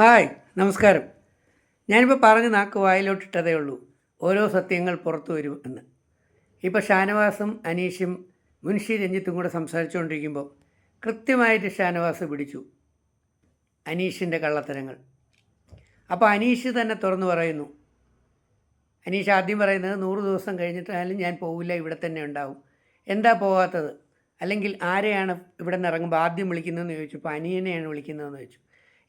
Hi നമസ്കാരം. ഞാനിപ്പോൾ പറഞ്ഞ് നാക്ക് വായിലോട്ടിട്ടതേ ഉള്ളൂ. ഓരോ സത്യങ്ങൾ പുറത്തു വരും എന്ന്. ഇപ്പോൾ ഷാനവാസും അനീഷും മുൻഷി രഞ്ജിത്തും കൂടെ സംസാരിച്ചുകൊണ്ടിരിക്കുമ്പോൾ കൃത്യമായിട്ട് ഷാനവാസ് പിടിച്ചു. അനീഷിന്റെ കള്ളത്തരങ്ങൾ. അപ്പോൾ അനീഷ് തന്നെ തുറന്നു പറയുന്നു. അനീഷ് ആദ്യം പറയുന്നത് നൂറ് ദിവസം കഴിഞ്ഞിട്ടായാലും ഞാൻ പോവില്ല ഇവിടെ തന്നെ ഉണ്ടാവും. എന്താ പോകാത്തത് അല്ലെങ്കിൽ ആരെയാണ് ഇവിടെ നിന്ന് ഇറങ്ങുമ്പോൾ ആദ്യം വിളിക്കുന്നതെന്ന് ചോദിച്ചു. അപ്പോൾ അനിയനെയാണ് വിളിക്കുന്നതെന്ന് ചോദിച്ചു.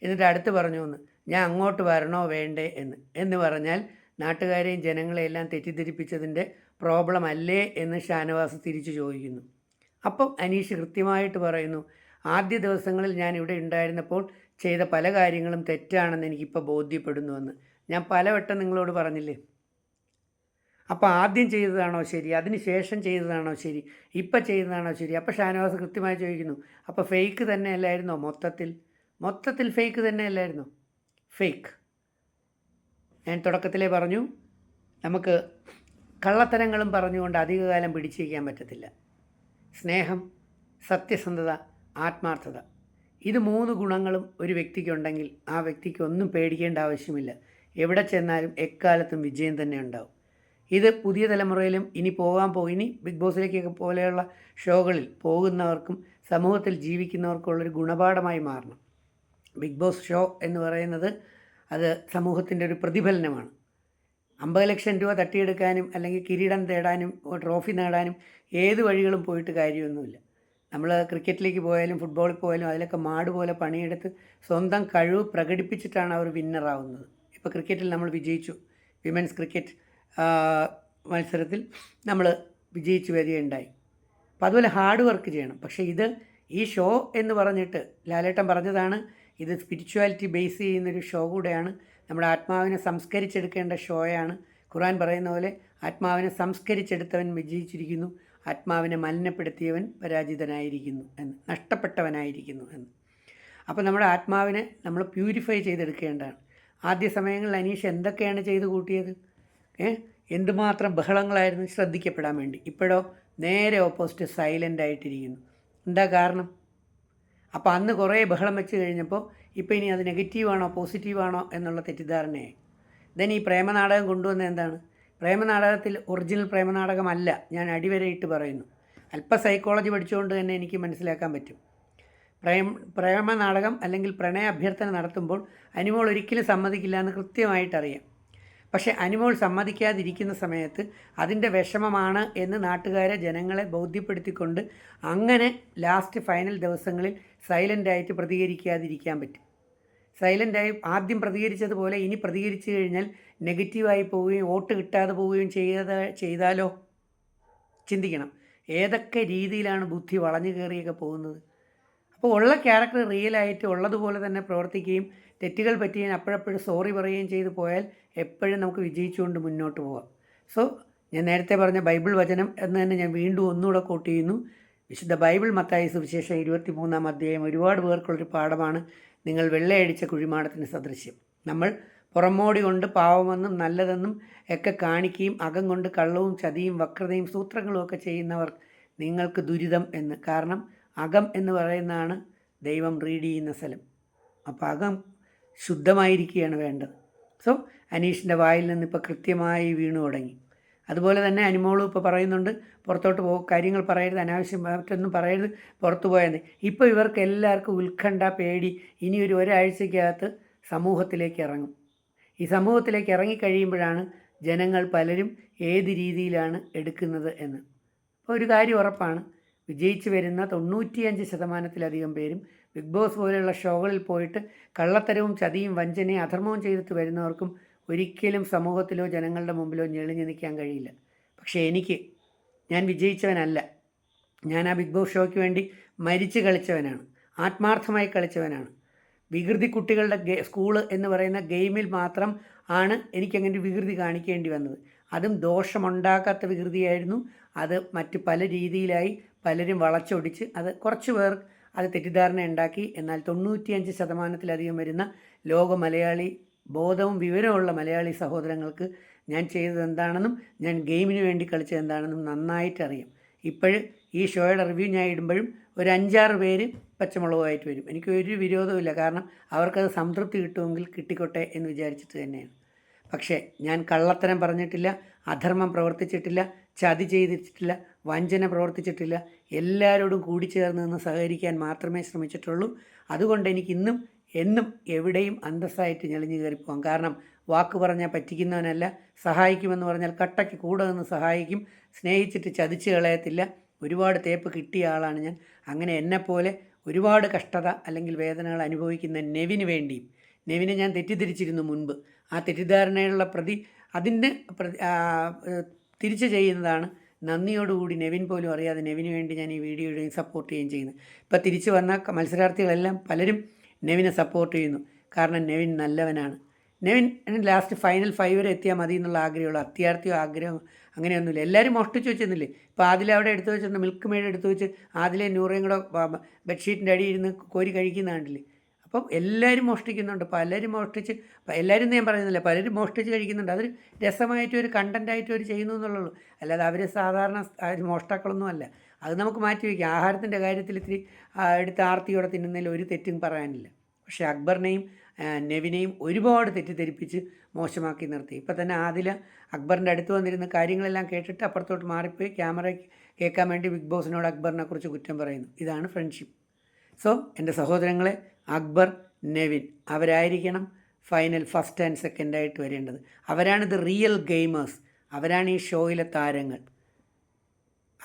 എന്നിട്ട് അടുത്ത് പറഞ്ഞു എന്ന് ഞാൻ അങ്ങോട്ട് വരണോ വേണ്ടേ? എന്ന്. എന്ന് പറഞ്ഞാൽ നാട്ടുകാരെയും ജനങ്ങളെയെല്ലാം തെറ്റിദ്ധരിപ്പിച്ചതിന്റെ പ്രോബ്ലം അല്ലേ എന്ന് ഷാനവാസ് തിരിച്ചു ചോദിക്കുന്നു. അപ്പം അനീഷ് കൃത്യമായിട്ട് പറയുന്നു ആദ്യ ദിവസങ്ങളിൽ ഞാൻ ഇവിടെ ഉണ്ടായിരുന്നപ്പോൾ ചെയ്ത പല കാര്യങ്ങളും തെറ്റാണെന്ന് എനിക്കിപ്പോൾ ബോധ്യപ്പെടുന്നുവെന്ന്. ഞാൻ പലവട്ടം നിങ്ങളോട് പറഞ്ഞില്ലേ? അപ്പോൾ ആദ്യം ചെയ്തതാണോ ശരി? അതിന് ശേഷം ചെയ്തതാണോ ശരി? ഇപ്പം ചെയ്തതാണോ ശരി? അപ്പോൾ ഷാനവാസ് കൃത്യമായി ചോദിക്കുന്നു അപ്പോൾ ഫേക്ക് തന്നെ അല്ലായിരുന്നോ മൊത്തത്തിൽ? മൊത്തത്തിൽ ഫേക്ക് തന്നെ അല്ലായിരുന്നു ഫേക്ക് ഞാൻ തുടക്കത്തിലേ പറഞ്ഞു നമുക്ക് കള്ളത്തരങ്ങളും പറഞ്ഞുകൊണ്ട് അധികകാലം പിടിച്ചിരിക്കാൻ പറ്റത്തില്ല. സ്നേഹം സത്യസന്ധത ആത്മാർത്ഥത. ഇത് മൂന്ന് ഗുണങ്ങളും ഒരു വ്യക്തിക്കുണ്ടെങ്കിൽ ആ വ്യക്തിക്ക് ഒന്നും പേടിക്കേണ്ട ആവശ്യമില്ല. എവിടെ ചെന്നാലും എക്കാലത്തും വിജയം തന്നെ ഉണ്ടാവും. ഇത് പുതിയ തലമുറയിലും ഇനി പോകാൻ പോകും. ഇനി ബിഗ് ബോസിലേക്കൊക്കെ പോലെയുള്ള ഷോകളിൽ പോകുന്നവർക്കും സമൂഹത്തിൽ ജീവിക്കുന്നവർക്കുള്ളൊരു ഗുണപാഠമായി മാറണം. ബിഗ് ബോസ് ഷോ എന്ന് പറയുന്നത് അത് സമൂഹത്തിന്റെ ഒരു പ്രതിഫലനമാണ്. അമ്പത് ലക്ഷം രൂപ തട്ടിയെടുക്കാനും അല്ലെങ്കിൽ കിരീടം തേടാനും ട്രോഫി നേടാനും ഏത് വഴികളും പോയിട്ട് കാര്യമൊന്നുമില്ല. നമ്മൾ ക്രിക്കറ്റിലേക്ക് പോയാലും ഫുട്ബോളിൽ പോയാലും അതിലൊക്കെ മാട് പോലെ പണിയെടുത്ത് സ്വന്തം കഴിവ് പ്രകടിപ്പിച്ചിട്ടാണ് അവർ വിന്നറാവുന്നത് ഇപ്പോൾ ക്രിക്കറ്റിൽ നമ്മൾ വിജയിച്ചു. വിമൻസ് ക്രിക്കറ്റ് മത്സരത്തിൽ നമ്മൾ വിജയിച്ചു വരികയുണ്ടായി. അപ്പോൾ അതുപോലെ ഹാർഡ് വർക്ക് ചെയ്യണം. പക്ഷേ ഇത് ഈ ഷോ എന്ന് പറഞ്ഞിട്ട് ലാലേട്ടൻ പറഞ്ഞതാണ് ഇത് സ്പിരിച്വാലിറ്റി ബേസ് ചെയ്യുന്നൊരു ഷോ കൂടെയാണ്. നമ്മുടെ ആത്മാവിനെ സംസ്കരിച്ചെടുക്കേണ്ട ഷോയാണ് ഖുറാൻ പറയുന്ന പോലെ ആത്മാവിനെ സംസ്കരിച്ചെടുത്തവൻ വിജയിച്ചിരിക്കുന്നു. ആത്മാവിനെ മലിനപ്പെടുത്തിയവൻ പരാജിതനായിരിക്കുന്നു എന്ന് നഷ്ടപ്പെട്ടവനായിരിക്കുന്നു എന്ന്. അപ്പോൾ നമ്മുടെ ആത്മാവിനെ നമ്മൾ പ്യൂരിഫൈ ചെയ്തെടുക്കേണ്ടതാണ്. ആദ്യ സമയങ്ങളിൽ അനീഷ് എന്തൊക്കെയാണ് ചെയ്ത് കൂട്ടിയത്? ഏ? എന്തുമാത്രം ബഹളങ്ങളായിരുന്നു ശ്രദ്ധിക്കപ്പെടാൻ വേണ്ടി. ഇപ്പോഴോ നേരെ ഓപ്പോസിറ്റ് സൈലന്റ് ആയിട്ടിരിക്കുന്നു. എന്താ കാരണം? അപ്പോൾ അന്ന് കുറേ ബഹളം വെച്ച് കഴിഞ്ഞപ്പോൾ ഇപ്പോൾ ഇനി അത് നെഗറ്റീവാണോ പോസിറ്റീവാണോ എന്നുള്ള തെറ്റിദ്ധാരണയായി. ദെൻ ഈ പ്രേമനാടകം കൊണ്ടുവന്ന എന്താണ്? പ്രേമനാടകത്തിൽ ഒറിജിനൽ പ്രേമനാടകമല്ല ഞാൻ അടിവരയിട്ട് പറയുന്നു. അല്പ സൈക്കോളജി പഠിച്ചുകൊണ്ട് തന്നെ എനിക്ക് മനസ്സിലാക്കാൻ പറ്റും. പ്രേം പ്രേമനാടകം അല്ലെങ്കിൽ പ്രണയ അഭ്യർത്ഥന നടത്തുമ്പോൾ അനിമോൾ ഒരിക്കലും സമ്മതിക്കില്ല എന്ന് കൃത്യമായിട്ടറിയാം. പക്ഷേ അനിമോൾ സമ്മതിക്കാതിരിക്കുന്ന സമയത്ത് അതിന്റെ വിഷമമാണ് എന്ന് നാട്ടുകാരെ ജനങ്ങളെ ബോധ്യപ്പെടുത്തിക്കൊണ്ട് അങ്ങനെ ലാസ്റ്റ് ഫൈനൽ ദിവസങ്ങളിൽ സൈലന്റായിട്ട് പ്രതികരിക്കാതിരിക്കാൻ പറ്റും. സൈലന്റായി ആദ്യം പ്രതികരിച്ചതുപോലെ ഇനി പ്രതികരിച്ചു കഴിഞ്ഞാൽ നെഗറ്റീവായി പോവുകയും വോട്ട് കിട്ടാതെ പോവുകയും ചെയ്ത ചെയ്താലോ? ചിന്തിക്കണം. ഏതൊക്കെ രീതിയിലാണ് ബുദ്ധി വളഞ്ഞു കയറിയൊക്കെ പോകുന്നത്? അപ്പോൾ ഉള്ള ക്യാരക്ടർ റിയലായിട്ട് ഉള്ളതുപോലെ തന്നെ പ്രവർത്തിക്കുകയും തെറ്റുകൾ പറ്റുകയും അപ്പോഴപ്പോഴും സോറി പറയുകയും ചെയ്തു പോയാൽ എപ്പോഴും നമുക്ക് വിജയിച്ചുകൊണ്ട് മുന്നോട്ട് പോകാം സോ ഞാൻ നേരത്തെ പറഞ്ഞ ബൈബിൾ വചനം എന്ന് തന്നെ ഞാൻ വീണ്ടും ഒന്നുകൂടെ കോട്ട് ചെയ്യുന്നു. വിശുദ്ധ ബൈബിൾ മത്തായ സുവിശേഷം ഇരുപത്തി മൂന്നാം അധ്യായം ഒരുപാട് പേർക്കുള്ളൊരു പാഠമാണ് നിങ്ങൾ വെള്ളയടിച്ച കുഴിമാടത്തിന് സദൃശ്യം. നമ്മൾ പുറമോടി കൊണ്ട് പാവമെന്നും നല്ലതെന്നും ഒക്കെ കാണിക്കുകയും അകം കൊണ്ട് കള്ളവും ചതിയും വക്രതയും സൂത്രങ്ങളും ഒക്കെ ചെയ്യുന്നവർ നിങ്ങൾക്ക് ദുരിതം എന്ന്. കാരണം അകം എന്ന് പറയുന്നതാണ് ദൈവം റീഡ് ചെയ്യുന്ന സ്ഥലം. അപ്പോൾ അകം ശുദ്ധമായിരിക്കുകയാണ് വേണ്ടത്. സോ അനീഷിന്റെ വായിൽ നിന്ന് ഇപ്പോൾ കൃത്യമായി വീണു തുടങ്ങി. അതുപോലെ തന്നെ അനിമോളും ഇപ്പോൾ പറയുന്നുണ്ട് പുറത്തോട്ട് പോകും കാര്യങ്ങൾ പറയരുത് അനാവശ്യം മറ്റൊന്നും പറയരുത് പുറത്തു പോയെന്ന്. ഇപ്പോൾ ഇവർക്ക് എല്ലാവർക്കും ഉത്കണ്ഠ പേടി ഇനി ഒരു ഒരാഴ്ചയ്ക്കകത്ത് സമൂഹത്തിലേക്ക് ഇറങ്ങും. ഈ സമൂഹത്തിലേക്ക് ഇറങ്ങിക്കഴിയുമ്പോഴാണ് ജനങ്ങൾ പലരും ഏത് രീതിയിലാണ് എടുക്കുന്നത് എന്ന്. അപ്പോൾ ഒരു കാര്യം ഉറപ്പാണ് വിജയിച്ചു വരുന്ന തൊണ്ണൂറ്റിയഞ്ച് ശതമാനത്തിലധികം പേരും ബിഗ് ബോസ് പോലെയുള്ള ഷോകളിൽ പോയിട്ട് കള്ളത്തരവും ചതിയും വഞ്ചനയും അധർമ്മവും ചെയ്തിട്ട് വരുന്നവർക്കും ഒരിക്കലും സമൂഹത്തിലോ ജനങ്ങളുടെ മുമ്പിലോ ഞെളിഞ്ഞു നിൽക്കാൻ കഴിയില്ല. പക്ഷേ എനിക്ക് ഞാൻ വിജയിച്ചവനല്ല. ഞാൻ ആ ബിഗ് ബോസ് ഷോയ്ക്ക് വേണ്ടി മരിച്ച് കളിച്ചവനാണ്. ആത്മാർത്ഥമായി കളിച്ചവനാണ്. വികൃതി കുട്ടികളുടെ ഗെ സ്കൂൾ എന്ന് പറയുന്ന ഗെയിമിൽ മാത്രം ആണ് എനിക്കങ്ങനെ ഒരു വികൃതി കാണിക്കേണ്ടി വന്നത്. അതും ദോഷമുണ്ടാക്കാത്ത വികൃതിയായിരുന്നു. അത് മറ്റ് പല രീതിയിലായി പലരും വളച്ചൊടിച്ച് അത് കുറച്ച് പേർ അത് തെറ്റിദ്ധാരണ ഉണ്ടാക്കി എന്നാൽ തൊണ്ണൂറ്റിയഞ്ച് ശതമാനത്തിലധികം വരുന്ന ലോക മലയാളി ബോധവും വിവരമുള്ള മലയാളി സഹോദരങ്ങൾക്ക് ഞാൻ ചെയ്തത് എന്താണെന്നും ഞാൻ ഗെയിമിന് വേണ്ടി കളിച്ചത് എന്താണെന്നും നന്നായിട്ട് അറിയാം ഇപ്പോൾ ഈ ഷോയുടെ റിവ്യൂ ഞാൻ ഇടുമ്പോഴും ഒരു അഞ്ചാറ് പേര് പച്ചമുളകുമായിട്ട് വരും. എനിക്ക് ഒരു വിരോധവുമില്ല. കാരണം അവർക്കത് സംതൃപ്തി കിട്ടുമെങ്കിൽ കിട്ടിക്കോട്ടെ എന്ന് വിചാരിച്ചിട്ട് തന്നെയാണ്. പക്ഷേ ഞാൻ കള്ളത്തരം പറഞ്ഞിട്ടില്ല അധർമ്മം പ്രവർത്തിച്ചിട്ടില്ല ചതി ചെയ്തിട്ടില്ല വഞ്ചന പ്രവർത്തിച്ചിട്ടില്ല. എല്ലാവരോടും കൂടിച്ചേർന്ന് നിന്ന് സഹകരിക്കാൻ മാത്രമേ ശ്രമിച്ചിട്ടുള്ളൂ. അതുകൊണ്ട് എനിക്ക് ഇന്നും എന്നും എവിടെയും അന്തസ്സായിട്ട് ഞെളിഞ്ഞു കയറിപ്പോകാം കാരണം വാക്ക് പറഞ്ഞാൽ പറ്റിക്കുന്നവനല്ല. സഹായിക്കുമെന്ന് പറഞ്ഞാൽ കട്ടയ്ക്ക് കൂടെ നിന്ന് സഹായിക്കും. സ്നേഹിച്ചിട്ട് ചതിച്ച് കളയത്തില്ല. ഒരുപാട് തേപ്പ് കിട്ടിയ ആളാണ് ഞാൻ. അങ്ങനെ എന്നെപ്പോലെ ഒരുപാട് കഷ്ടത അല്ലെങ്കിൽ വേദനകൾ അനുഭവിക്കുന്ന നെവിന് വേണ്ടിയും നെവിനെ ഞാൻ തെറ്റിദ്ധരിച്ചിരുന്നു മുൻപ്. ആ തെറ്റിദ്ധാരണയുള്ള പ്രതി അതിന്റെ തിരിച്ചു ചെയ്യുന്നതാണ് നന്ദിയോടുകൂടി നെവിൻ പോലും അറിയാതെ നെവിന് വേണ്ടി ഞാൻ ഈ വീഡിയോ ഇടുകയും സപ്പോർട്ട് ചെയ്യുകയും ചെയ്യുന്നു. ഇപ്പോൾ തിരിച്ചു വന്ന മത്സരാർത്ഥികളെല്ലാം പലരും നെവിനെ സപ്പോർട്ട് ചെയ്യുന്നു. കാരണം നെവിൻ നല്ലവനാണ്. നെവിൻ ലാസ്റ്റ് ഫൈനൽ ഫൈവ് വരെ എത്തിയാൽ മതി എന്നുള്ള ആഗ്രഹമുള്ള അത്യാർത്ഥിയോ ആഗ്രഹം അങ്ങനെയൊന്നുമില്ല. എല്ലാവരും മോഷ്ടിച്ച് വെച്ചെന്നില്ലേ? ഇപ്പോൾ ആദില അവിടെ എടുത്തു വെച്ചിരുന്ന മിൽക്ക് മെയ്ഡ് എടുത്തു വെച്ച് ആദിലെ നൂറേം കൂടെ ബെഡ്ഷീറ്റിന്റെ അടിയിൽ ഇരുന്ന് കോരി കഴിക്കുന്ന കണ്ടില്ലേ? അപ്പം എല്ലാവരും മോഷ്ടിക്കുന്നുണ്ട്. പലരും മോഷ്ടിച്ച് എല്ലാവരും ഞാൻ പറയുന്നില്ല പലരും മോഷ്ടിച്ച് കഴിക്കുന്നുണ്ട്. അതൊരു രസമായിട്ട് ഒരു കണ്ടന്റായിട്ട് അവർ ചെയ്യുന്നു എന്നുള്ളൂ. അല്ലാതെ അവർ സാധാരണ മോഷ്ടാക്കളൊന്നും അല്ല. അത് നമുക്ക് മാറ്റി വയ്ക്കാം. ആഹാരത്തിന്റെ കാര്യത്തിൽ ഇത്തിരി എടുത്ത് ആർത്തിയോടെ തിന്നുന്നതിൽ ഒരു തെറ്റും പറയാനില്ല. പക്ഷേ അക്ബറിനെയും നെവിനെയും ഒരുപാട് തെറ്റിദ്ധരിപ്പിച്ച് മോശമാക്കി നിർത്തി. ഇപ്പം തന്നെ ആദില അക്ബറിന്റെ അടുത്ത് വന്നിരുന്ന കാര്യങ്ങളെല്ലാം കേട്ടിട്ട് അപ്പുറത്തോട്ട് മാറിപ്പോയി ക്യാമറ കേൾക്കാൻ വേണ്ടി ബിഗ് ബോസിനോട് അക്ബറിനെ കുറിച്ച് കുറ്റം പറയുന്നു. ഇതാണ് ഫ്രണ്ട്ഷിപ്പ് സോ എന്റെ സഹോദരങ്ങളെ അക്ബർ നെവിൻ അവരായിരിക്കണം ഫൈനൽ ഫസ്റ്റ് ആൻഡ് സെക്കൻഡ് ആയിട്ട് വരേണ്ടത്. അവരാണ് ദ റിയൽ ഗെയിമേഴ്സ് അവരാണ് ഈ ഷോയിലെ താരങ്ങൾ.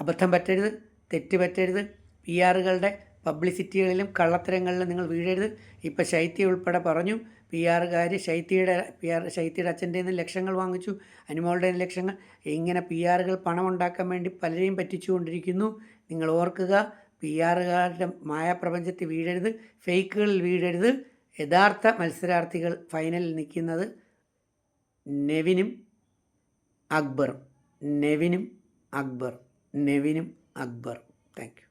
അബദ്ധം പറ്റരുത് തെറ്റ് പറ്റരുത്. പി ആറുകളുടെ പബ്ലിസിറ്റികളിലും കള്ളത്തരങ്ങളിലും നിങ്ങൾ വീഴരുത്. ഇപ്പം ശൈത്യ ഉൾപ്പെടെ പറഞ്ഞു പി ആറുകാർ ശൈത്യയുടെ പി ആർ ശൈത്യയുടെ അച്ഛന്റെ നിന്ന് ലക്ഷങ്ങൾ വാങ്ങിച്ചു. അനുമോളുടെ ലക്ഷങ്ങൾ. ഇങ്ങനെ പി ആറുകൾ പണം ഉണ്ടാക്കാൻ വേണ്ടി പലരെയും പറ്റിച്ചുകൊണ്ടിരിക്കുന്നു. നിങ്ങൾ ഓർക്കുക പി ആറുകാരുടെ മായാപ്രപഞ്ചത്തിൽ വീഴരുത് ഫേക്കുകളിൽ വീഴരുത്. യഥാർത്ഥ മത്സരാർത്ഥികൾ ഫൈനലിൽ നിൽക്കുന്നത് നെവിനും അക്ബറും. നെവിനും അക്ബർ നെവിനും അക്ബർ താങ്ക്